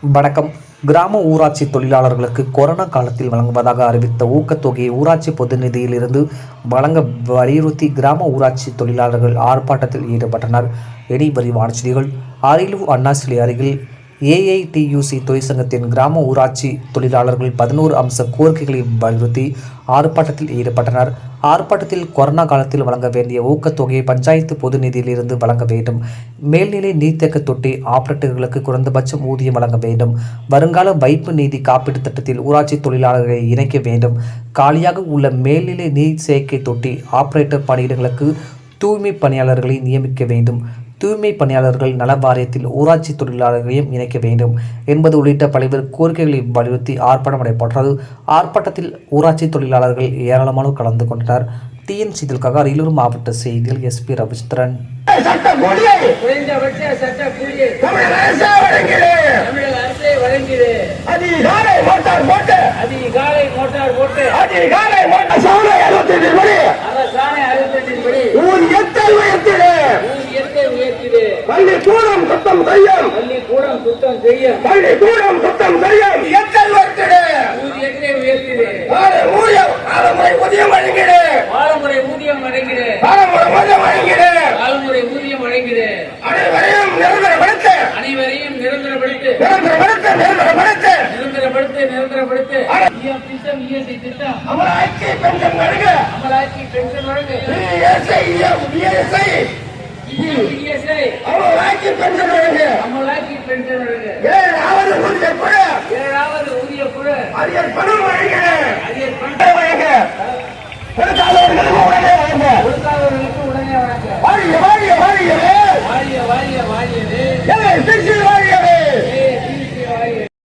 வணக்கம். கிராம ஊராட்சி தொழிலாளர்களுக்கு கொரோனா காலத்தில் வழங்குவதாக அறிவித்த ஊக்கத்தொகையை ஊராட்சி பொது நிதியிலிருந்து வழங்க வலியுறுத்தி கிராம ஊராட்சி தொழிலாளர்கள் ஆர்ப்பாட்டத்தில் ஈடுபட்டனர். எடி விரிவான செய்திகள். அரியலூர் அண்ணாசிலை அருகில் ஏஐடியூசி தொழிற்சங்கத்தின் கிராம ஊராட்சி தொழிலாளர்கள் பதினோரு அம்ச கோரிக்கைகளை வலியுறுத்தி ஆர்ப்பாட்டத்தில் ஈடுபட்டனர். ஆர்ப்பாட்டத்தில் கொரோனா காலத்தில் வழங்க வேண்டிய ஊக்கத்தொகையை பஞ்சாயத்து பொது நிதியிலிருந்து வழங்க வேண்டும். மேல்நிலை நீர்த்தேக்க தொட்டி ஆபரேட்டர்களுக்கு குறைந்தபட்சம் ஊதியம் வழங்க வேண்டும். வருங்கால வைப்பு நீதி காப்பீட்டு திட்டத்தில் ஊராட்சி தொழிலாளர்களை இணைக்க வேண்டும். காலியாக உள்ள மேல்நிலை நீர் சேர்க்கை தொட்டி ஆபரேட்டர் பணியிடங்களுக்கு தூய்மை பணியாளர்களை நியமிக்க வேண்டும். தூய்மை பணியாளர்கள் நல வாரியத்தில் ஊராட்சி தொழிலாளர்களையும் இணைக்க வேண்டும் என்பது உள்ளிட்ட பல்வேறு கோரிக்கைகளை வலியுறுத்தி ஆர்ப்பாட்டம் நடைபெற்றது. ஆர்ப்பாட்டத்தில் ஊராட்சி தொழிலாளர்கள் ஏராளமானோர் கலந்து கொண்டனர். டிஎன் செய்திகளுக்காக அரியலூர் மாவட்ட செய்தியில் எஸ்பி ரவிச்சந்திரன். அதிகாலை மோட்டார் போட்டு. அதிகாலை மோட்டார் போட்டு. அதிகாலை மோட்டார் பள்ளிக்கூடம் சுத்தம் செய்யும் பள்ளி கூடம் சுத்தம் செய்யும் உயர்த்திடு. காலை ஊதியம் காலமுறை ஊதியம் வழங்கிடு. காலமுறை ஊதியம் வழங்கிடு. காலமுறை ஊதியம் வழங்கிடு. காலமுறை ஊதியம் வழங்கிடு. அனைவரையும் நிரந்தரப்படுத்த. அனைவரையும் நிரந்தரப்படுத்து. நிரந்தரப்படுத்த நிரந்தரப்படுத்த. நிரந்தரப்படுத்து நிரந்தரப்படுத்து. திட்டம் இஎஸ்ஐ திட்டம். அமலாட்சி பெண்கள் வழங்க. அமலாட்சி பென்ஷன் வழங்கு. ESI ESI. இஎஸ்ஐ. அமலாட்சி பெண்கள்